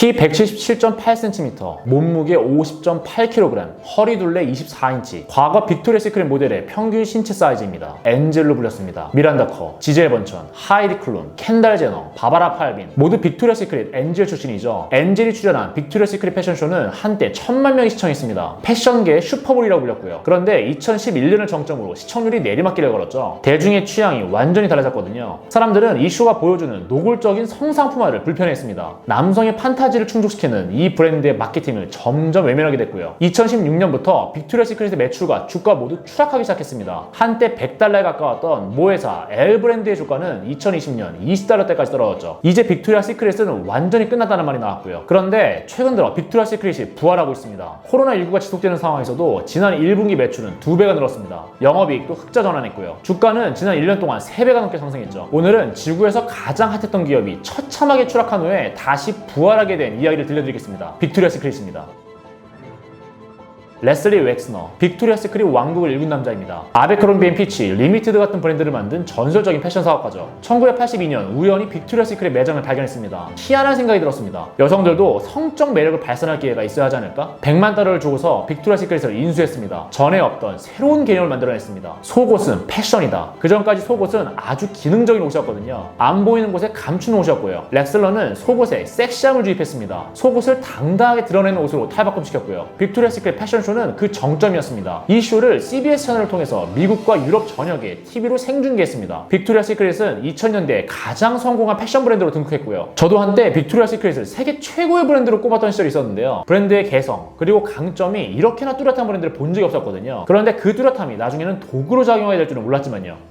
키 177.8cm, 몸무게 50.8kg, 허리 둘레 24인치. 과거 빅토리아 시크릿 모델의 평균 신체 사이즈입니다. 엔젤로 불렸습니다. 미란다 커, 지젤 번천, 하이디 클룬, 켄달 제너, 바바라 팔빈 모두 빅토리아 시크릿 엔젤 출신이죠. 엔젤이 출연한 빅토리아 시크릿 패션쇼는 한때 천만 명이 시청했습니다. 패션계의 슈퍼볼이라고 불렸고요. 그런데 2011년을 정점으로 시청률이 내리막길을 걸었죠. 대중의 취향이 완전히 달라졌거든요. 사람들은 이 쇼가 보여주는 노골적인 성상품화를 불편해했습니다. 남성의 판타지 를 충족시키는 이 브랜드의 마케팅을 점점 외면하게 됐고요. 2016년부터 빅토리아 시크릿의 매출과 주가 모두 추락하기 시작했습니다. 한때 100달러에 가까웠던 모회사 L 브랜드의 주가는 2020년 20달러대까지 떨어졌죠. 이제 빅토리아 시크릿은 완전히 끝났다는 말이 나왔고요. 그런데 최근 들어 빅토리아 시크릿이 부활하고 있습니다. 코로나19가 지속되는 상황에서도 지난 1분기 매출은 2배가 늘었습니다. 영업이익도 흑자 전환했고요. 주가는 지난 1년 동안 3배가 넘게 상승했죠. 오늘은 지구에서 가장 핫했던 기업이 처참하게 추락한 후에 다시 부활하게 된 이야기를 들려드리겠습니다. 빅토리아 시크릿입니다. 레슬리 웩스너, 빅토리아 시크릿 왕국을 일군 남자입니다. 아베크롬비 앤 피치, 리미티드 같은 브랜드를 만든 전설적인 패션 사업가죠. 1982년 우연히 빅토리아 시크릿 매장을 발견했습니다. 희한한 생각이 들었습니다. 여성들도 성적 매력을 발산할 기회가 있어야 하지 않을까? 100만 달러를 주고서 빅토리아 시크릿을 인수했습니다. 전에 없던 새로운 개념을 만들어냈습니다. 속옷은 패션이다. 그 전까지 속옷은 아주 기능적인 옷이었거든요. 안 보이는 곳에 감추는 옷이었고요. 렉슬러는 속옷에 섹시함을 주입했습니다. 속옷을 당당하게 드러내는 옷으로 탈바꿈시켰고요. 빅토리아 시크릿 패션쇼 는 그 정점이었습니다. 이 쇼를 CBS 채널을 통해서 미국과 유럽 전역에 TV로 생중계했습니다. 빅토리아 시크릿은 2000년대에 가장 성공한 패션 브랜드로 등극했고요. 저도 한때 빅토리아 시크릿을 세계 최고의 브랜드로 꼽았던 시절이 있었는데요. 브랜드의 개성 그리고 강점이 이렇게나 뚜렷한 브랜드를 본 적이 없었거든요. 그런데 그 뚜렷함이 나중에는 도구로 작용하게 될 줄은 몰랐지만요.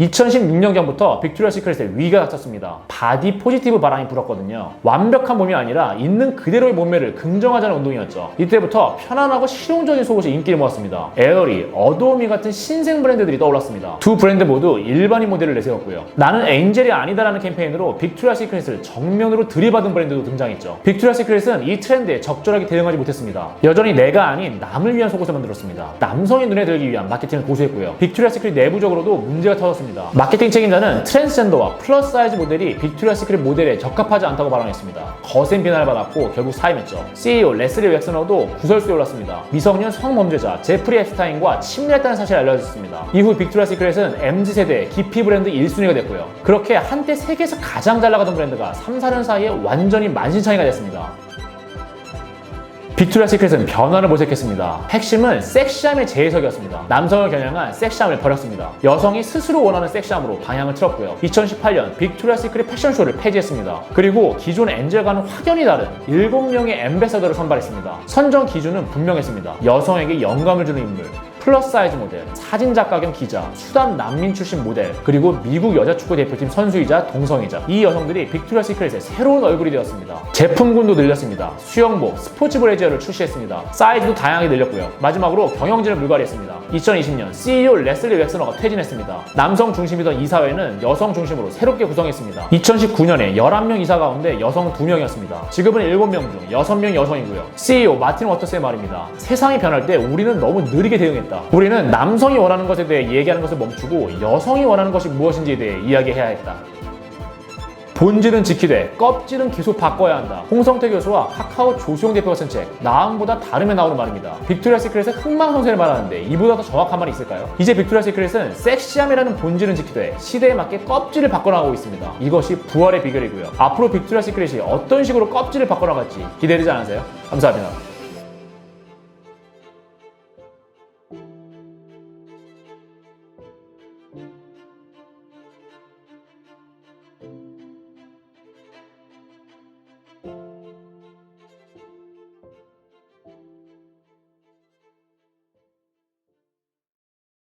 2016년경부터 빅토리아 시크릿의 위기가 닥쳤습니다. 바디 포지티브 바람이 불었거든요. 완벽한 몸이 아니라 있는 그대로의 몸매를 긍정하자는 운동이었죠. 이때부터 편안하고 실용적인 속옷이 인기를 모았습니다. 에어리, 어도미 같은 신생 브랜드들이 떠올랐습니다. 두 브랜드 모두 일반인 모델을 내세웠고요. 나는 엔젤이 아니다라는 캠페인으로 빅토리아 시크릿을 정면으로 들이받은 브랜드도 등장했죠. 빅토리아 시크릿은 이 트렌드에 적절하게 대응하지 못했습니다. 여전히 내가 아닌 남을 위한 속옷을 만들었습니다. 남성이 눈에 들기 위한 마케팅을 고수했고요. 빅토리아 시크릿 내부적으로도 문제가 터졌습니다. 마케팅 책임자는 트랜스젠더와 플러스 사이즈 모델이 빅토리아 시크릿 모델에 적합하지 않다고 발언했습니다. 거센 비난을 받았고 결국 사임했죠. CEO 레슬리 웩스너도 구설수에 올랐습니다. 미성년 성범죄자 제프리 앱스타인과 친밀했다는 사실이 알려졌습니다. 이후 빅토리아 시크릿은 MZ세대 기피 브랜드 1순위가 됐고요. 그렇게 한때 세계에서 가장 잘 나가던 브랜드가 3, 4년 사이에 완전히 만신창이가 됐습니다. 빅토리아 시크릿은 변화를 모색했습니다. 핵심은 섹시함의 재해석이었습니다. 남성을 겨냥한 섹시함을 버렸습니다. 여성이 스스로 원하는 섹시함으로 방향을 틀었고요. 2018년 빅토리아 시크릿 패션쇼를 폐지했습니다. 그리고 기존 엔젤과는 확연히 다른 7명의 엠베서더를 선발했습니다. 선정 기준은 분명했습니다. 여성에게 영감을 주는 인물, 플러스 사이즈 모델, 사진작가 겸 기자, 수단 난민 출신 모델, 그리고 미국 여자 축구 대표팀 선수이자 동성이자 이 여성들이 빅토리아 시크릿의 새로운 얼굴이 되었습니다. 제품군도 늘렸습니다. 수영복, 스포츠 브래지어를 출시했습니다. 사이즈도 다양하게 늘렸고요. 마지막으로 경영진을 물갈이했습니다. 2020년 CEO 레슬리 웩스너가 퇴진했습니다. 남성 중심이던 이사회는 여성 중심으로 새롭게 구성했습니다. 2019년에 11명 이사 가운데 여성 2명이었습니다. 지금은 7명 중 6명이 여성이고요. CEO 마틴 워터스의 말입니다. 세상이 변할 때 우리는 너무 느리게 대응했 다. 우리는 남성이 원하는 것에 대해 얘기하는 것을 멈추고 여성이 원하는 것이 무엇인지에 대해 이야기해야 했다. 본질은 지키되 껍질은 계속 바꿔야 한다. 홍성태 교수와 카카오 조수영 대표가 쓴 책 나음보다 다름에 나오는 말입니다. 빅토리아 시크릿의 흥망성쇠를 말하는데 이보다 더 정확한 말이 있을까요? 이제 빅토리아 시크릿은 섹시함이라는 본질은 지키되 시대에 맞게 껍질을 바꿔나가고 있습니다. 이것이 부활의 비결이고요. 앞으로 빅토리아 시크릿이 어떤 식으로 껍질을 바꿔나갈지 기대되지 않으세요? 감사합니다.